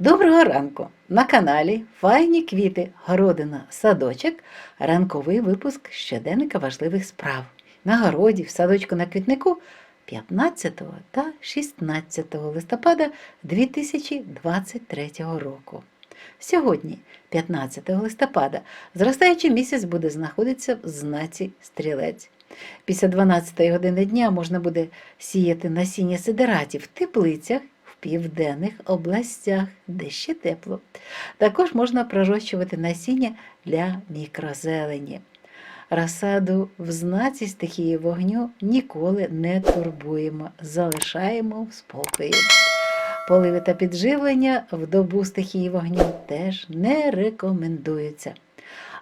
Доброго ранку! На каналі Файні квіти, городина, садочок, ранковий випуск щоденника важливих справ. На городі, в садочку на квітнику 15 та 16 листопада 2023 року. Сьогодні, 15 листопада, зростаючий місяць буде знаходитися в знаці стрілець. Після 12 години дня можна буде сіяти насіння сидератів в теплицях південних областях, де ще тепло. Також можна пророщувати насіння для мікрозелені. Розсаду в знаці стихії вогню ніколи не турбуємо, залишаємо в спокої. Поливи та підживлення в добу стихії вогню теж не рекомендуються.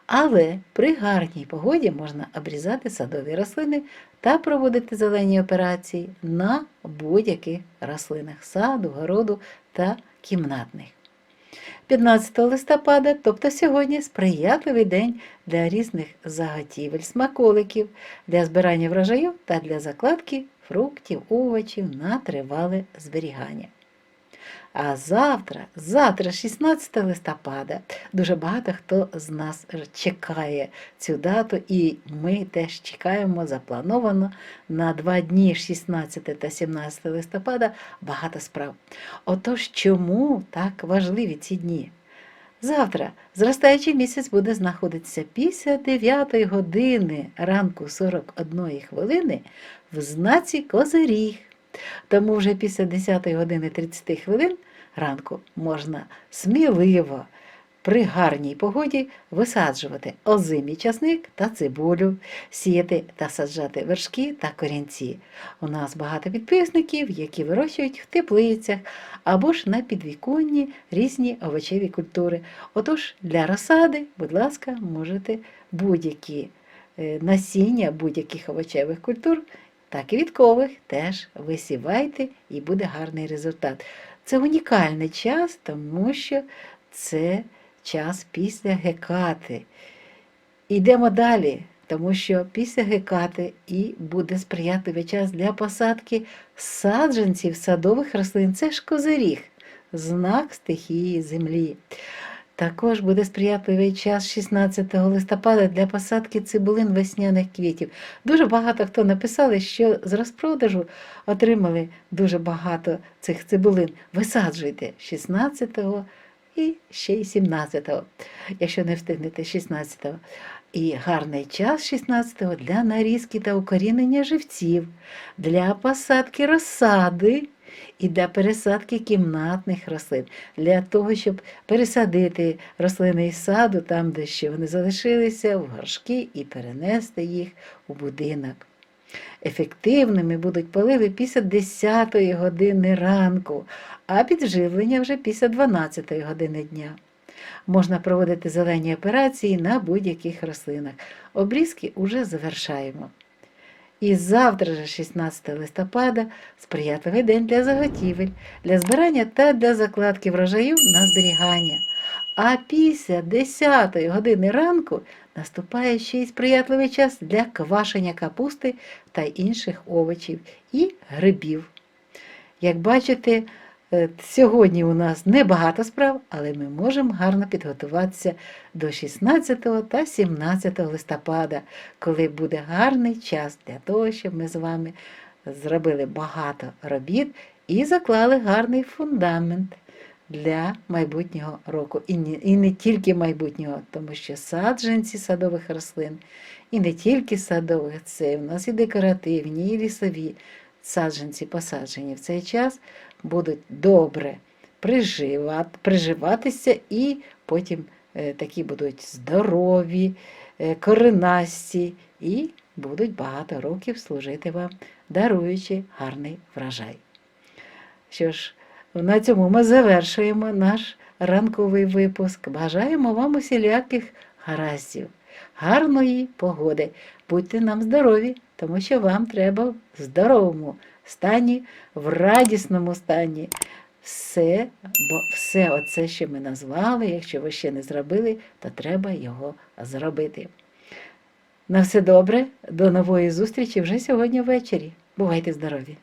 Але при гарній погоді можна обрізати садові рослини та проводити зелені операції на будь-яких рослинах саду, городу та кімнатних. 15 листопада, тобто сьогодні, сприятливий день для різних заготівель, смаколиків, для збирання врожаю та для закладки фруктів, овочів на тривале зберігання. А завтра, завтра, 16 листопада, дуже багато хто з нас чекає цю дату, і ми теж чекаємо заплановано на два дні, 16 та 17 листопада, багато справ. Отож, чому так важливі ці дні? Завтра зростаючий місяць буде знаходитися після 9 години ранку 41 хвилини в знаці Козиріг. Тому вже після 10 години 30 хвилин ранку можна сміливо при гарній погоді висаджувати озимий часник та цибулю, сіяти та саджати вершки та корінці. У нас багато підписників, які вирощують в теплицях або ж на підвіконні різні овочеві культури. Отож, для розсади, будь ласка, можете будь-які е, насіння будь-яких овочевих культур та квіткових теж висівайте і буде гарний результат. Це унікальний час, тому що це час після гекати. Йдемо далі, тому що після гекати і буде сприятливий час для посадки саджанців садових рослин. Це ж козиріг, знак стихії землі. Також буде сприятливий час 16 листопада для посадки цибулин весняних квітів. Дуже багато хто написали, що з розпродажу отримали дуже багато цих цибулин. Висаджуйте 16-го і ще й 17-го, якщо не встигнете 16-го. І гарний час 16-го для нарізки та укорінення живців, для посадки розсади і для пересадки кімнатних рослин, для того, щоб пересадити рослини із саду, там, де ще вони залишилися, в горшки і перенести їх у будинок. Ефективними будуть поливи після 10 години ранку, а підживлення вже після 12 години дня. Можна проводити зелені операції на будь-яких рослинах. Обрізки уже завершаємо. І завтра же, 16 листопада, сприятливий день для заготівель, для збирання та для закладки врожаю на зберігання. А після 10 години ранку наступає ще й сприятливий час для квашення капусти та інших овочів і грибів. Як бачите, сьогодні у нас небагато справ, але ми можемо гарно підготуватися до 16 та 17 листопада, коли буде гарний час для того, щоб ми з вами зробили багато робіт і заклали гарний фундамент для майбутнього року. І не, і не тільки майбутнього, тому що саджанці садових рослин, і не тільки садових, це у нас і декоративні, і лісові саджанці посаджені в цей час будуть добре приживатися і потім е, такі будуть здорові, е, коренасті і будуть багато років служити вам, даруючи гарний врожай. Що ж, на цьому ми завершуємо наш ранковий випуск. Бажаємо вам усіляких гараздів, гарної погоди. Будьте нам здорові, тому що вам треба в здоровому стані, в радісному стані. Все, бо все оце, що ми назвали, якщо ви ще не зробили, то треба його зробити. На все добре, до нової зустрічі вже сьогодні ввечері. Бувайте здорові!